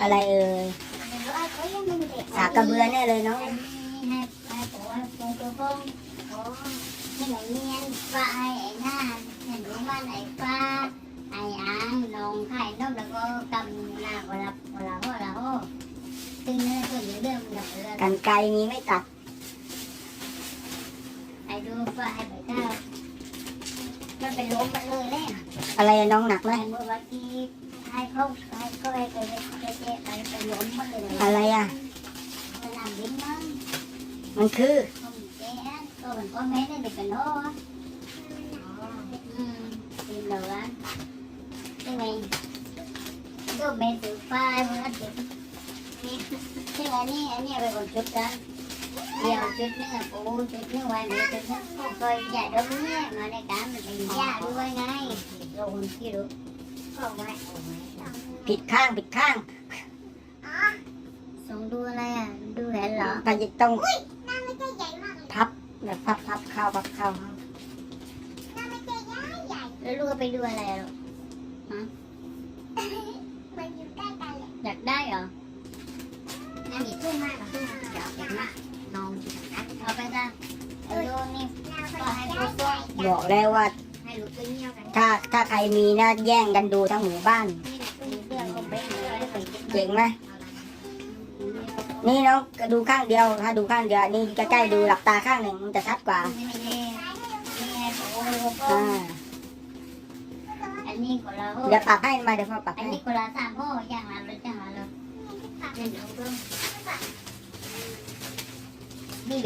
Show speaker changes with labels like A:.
A: อะไรเอ่ย
B: ไม่รู้ไอ้เขายังไม่ได้
A: สากกระเบือแน่เลยเนาะ
B: ให้ให้ให้ผมว่าคงจะบ้องโอ้ไม่ไหนเนียนปลาไอ้ไอ้หน้าเห็นรู้มันไอ้ปลาไอ้อ่างนองไข่นกแล้วก็กำหน้าเวลาเวลาหัวเราตึงเนื้อตัวอยู่เรื่องกับเรื่อง
A: กันไกลมีไม่ตัด
B: ไอ้ดูปลาไอ้ใบข้าวมันเป็นล้มไปเลยเนี่ย
A: อะไรอะน้องหนักไหม
B: ไอ้เมื่อวันที่ ให้เขาให้เขาให้ไปไปเจ๊ไปเป็นล้มไปเลย
A: อะไรอะ
B: สนามบินมั้ง
A: มันคือ
B: không trẻ cô mình có mấy cái được nó ừ tìm đồ á cái này cô mẹ tự pha mà ăn được cái này nè anh nhà về còn chút đó nhiều chút nữa là phụ chút nữa ngoài nữa chút nữa coi dạ đúng nhé mà đây cả mình phải dạ đuôi ngay rồi còn kia được không mẹ
A: ผิดข้างผิดข้าง
B: xuống đua này à đua hẹn lọ
A: ก็จะต้อง
B: น้ำไม่ใช่ใหญ่มาก
A: พับแบบพับพับเข้าพับเข้า
B: น้ำไม่ใช่ใหญ่ใหญ่แล้วลูกไปดูอะไรหรอฮะมันอยู่ใกล้กันเลยอยากได้เหรอนั่นมีตู้มากกับตู้อยากอยากมากนอนเอาไปจ้ะเอาดูนี่ก็ให้ลูกด้วย
A: บอกแล้วว่า
B: ให้ลูกไปเงี้ยวกัน
A: ถ้าถ้าใครมีนะแย่งกันดูทั้งหมู่บ้าน
B: นี่ตู้เพื่อนก็ไปเลยไปกิน
A: เจ๋งไหมนี่น้องดูข้างเดียวถ้าดูข้างเดียวนี่ใกล้ๆดูหลับตาข้างหนึ่งมันจะชัดกว่า
B: นี่นี่นี่ไงโอ้โห
A: อ่า
B: อันนี้คนละ
A: เดี๋ยวปรับให้มาเดี๋ยวพ่อปรับ
B: อัน
A: ให้